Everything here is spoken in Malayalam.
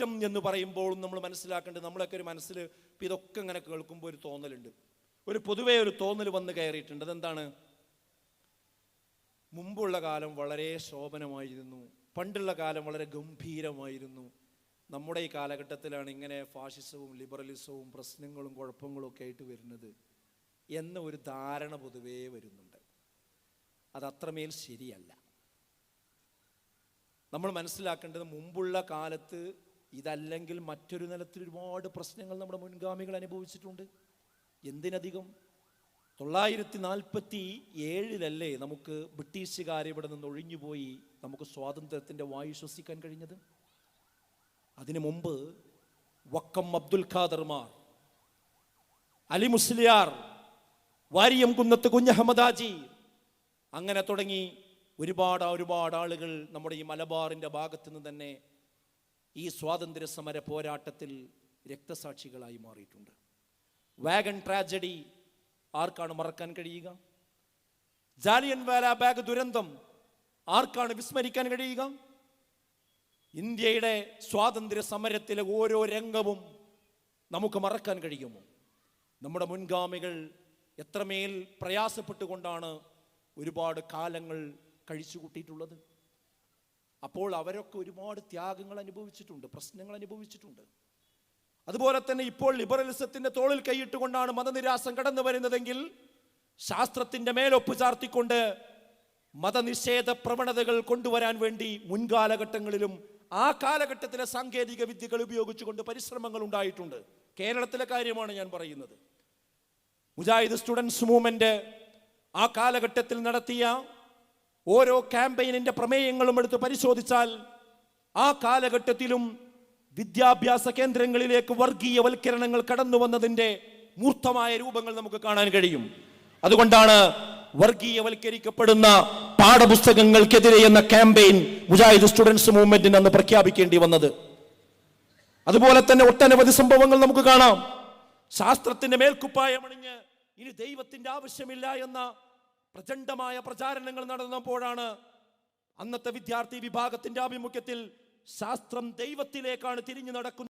മാറ്റം എന്ന് പറയുമ്പോൾ നമ്മൾ മനസ്സിലാക്കേണ്ടത് നമ്മളൊക്കെ ഒരു മനസ്സിൽ ഇതൊക്കെ ഇങ്ങനെ കേൾക്കുമ്പോൾ ഒരു തോന്നലുണ്ട്. ഒരു പൊതുവേ ഒരു തോന്നൽ വന്ന് കയറിയിട്ടുണ്ട്. അതെന്താണ്? മുമ്പുള്ള കാലം വളരെ ശോഭനമായിരുന്നു. പണ്ടുള്ള കാലം വളരെ ഗംഭീരമായിരുന്നു. നമ്മുടെ ഈ കാലഘട്ടത്തിലാണ് ഇങ്ങനെ ഫാഷിസവും ലിബറലിസവും പ്രശ്നങ്ങളും കുഴപ്പങ്ങളും ഒക്കെ ആയിട്ട് വരുന്നത് എന്ന ഒരു ധാരണ പൊതുവേ വരുന്നുണ്ട്. അത് അത്രമേൽ ശരിയല്ല. നമ്മൾ മനസ്സിലാക്കേണ്ടത് മുമ്പുള്ള കാലത്ത് ഇതല്ലെങ്കിൽ മറ്റൊരു നിലത്തിൽ ഒരുപാട് പ്രശ്നങ്ങൾ നമ്മുടെ മുൻഗാമികൾ അനുഭവിച്ചിട്ടുണ്ട്. എന്തിനധികം? തൊള്ളായിരത്തി നാൽപ്പത്തി ഏഴിലല്ലേ നമുക്ക് ബ്രിട്ടീഷുകാർ ഇവിടെ നിന്ന് ഒഴിഞ്ഞുപോയി നമുക്ക് സ്വാതന്ത്ര്യത്തിന്റെ വായു ശ്വസിക്കാൻ കഴിഞ്ഞത്? അതിനു മുമ്പ് വക്കം അബ്ദുൽ ഖാദർമാർ അലി മുസ്ലിയാർ വാരിയം കുന്നത്ത് കുഞ്ഞഹമ്മദാജി അങ്ങനെ തുടങ്ങി ഒരുപാട് ഒരുപാട് ആളുകൾ നമ്മുടെ ഈ മലബാറിന്റെ ഭാഗത്തുനിന്ന് തന്നെ ഈ സ്വാതന്ത്ര്യ സമര പോരാട്ടത്തിൽ രക്തസാക്ഷികളായി മാറിയിട്ടുണ്ട്. വാഗൺ ട്രാജഡി ആർക്കാണ് മറക്കാൻ കഴിയുക? ജാലിയൻ വാല ബാഗ് ദുരന്തം ആർക്കാണ് വിസ്മരിക്കാൻ കഴിയുക? ഇന്ത്യയുടെ സ്വാതന്ത്ര്യ സമരത്തിലെ ഓരോ രംഗവും നമുക്ക് മറക്കാൻ കഴിയുമോ? നമ്മുടെ മുൻഗാമികൾ എത്രമേൽ പ്രയാസപ്പെട്ടുകൊണ്ടാണ് ഒരുപാട് കാലങ്ങൾ കഴിച്ചു കൂട്ടിയിട്ടുള്ളത് അപ്പോൾ അവരൊക്കെ ഒരുപാട് ത്യാഗങ്ങൾ അനുഭവിച്ചിട്ടുണ്ട് പ്രശ്നങ്ങൾ അനുഭവിച്ചിട്ടുണ്ട്. അതുപോലെ തന്നെ ഇപ്പോൾ ലിബറലിസത്തിന്റെ തോളിൽ കൈയിട്ടുകൊണ്ടാണ് മതനിരാസം കടന്നു വരുന്നതെങ്കിൽ ശാസ്ത്രത്തിന്റെ മേലൊപ്പ് ചാർത്തിക്കൊണ്ട് മതനിഷേധ പ്രവണതകൾ കൊണ്ടുവരാൻ വേണ്ടി മുൻകാലഘട്ടങ്ങളിലും ആ കാലഘട്ടത്തിലെ സാങ്കേതിക വിദ്യകൾ ഉപയോഗിച്ചുകൊണ്ട് പരിശ്രമങ്ങൾ ഉണ്ടായിട്ടുണ്ട്. കേരളത്തിലെ കാര്യമാണ് ഞാൻ പറയുന്നത്. മുജാഹിദ് സ്റ്റുഡൻസ് മൂവ്മെന്റ് ആ കാലഘട്ടത്തിൽ നടത്തിയ ഓരോ ക്യാമ്പയിനിന്റെ പ്രമേയങ്ങളും എടുത്ത് പരിശോധിച്ചാൽ ആ കാലഘട്ടത്തിലും വിദ്യാഭ്യാസ കേന്ദ്രങ്ങളിലേക്ക് വർഗീയവൽക്കരണങ്ങൾ കടന്നു വന്നതിന്റെ മൂർത്തമായ രൂപങ്ങൾ നമുക്ക് കാണാൻ കഴിയും. അതുകൊണ്ടാണ് വർഗീയവൽക്കരിക്കപ്പെടുന്ന പാഠപുസ്തകങ്ങൾക്കെതിരെ എന്ന ക്യാമ്പയിൻ മുജാഹിദ് സ്റ്റുഡൻസ് മൂവ്മെന്റിന് അന്ന് പ്രഖ്യാപിക്കേണ്ടി വന്നത്. അതുപോലെ തന്നെ ഒട്ടനവധി സംഭവങ്ങൾ നമുക്ക് കാണാം. ശാസ്ത്രത്തിന്റെ മേൽക്കുപ്പായമണിഞ്ഞ് ഇനി ദൈവത്തിന്റെ ആവശ്യമില്ല എന്ന പ്രചണ്ഡമായ പ്രചാരണങ്ങൾ നടന്നപ്പോഴാണ് അന്നത്തെ വിദ്യാർത്ഥി വിഭാഗത്തിന്റെ ആഭിമുഖ്യത്തിൽ ശാസ്ത്രം ദൈവത്തിലേക്കാണ് തിരിഞ്ഞു നടക്കുന്നത്.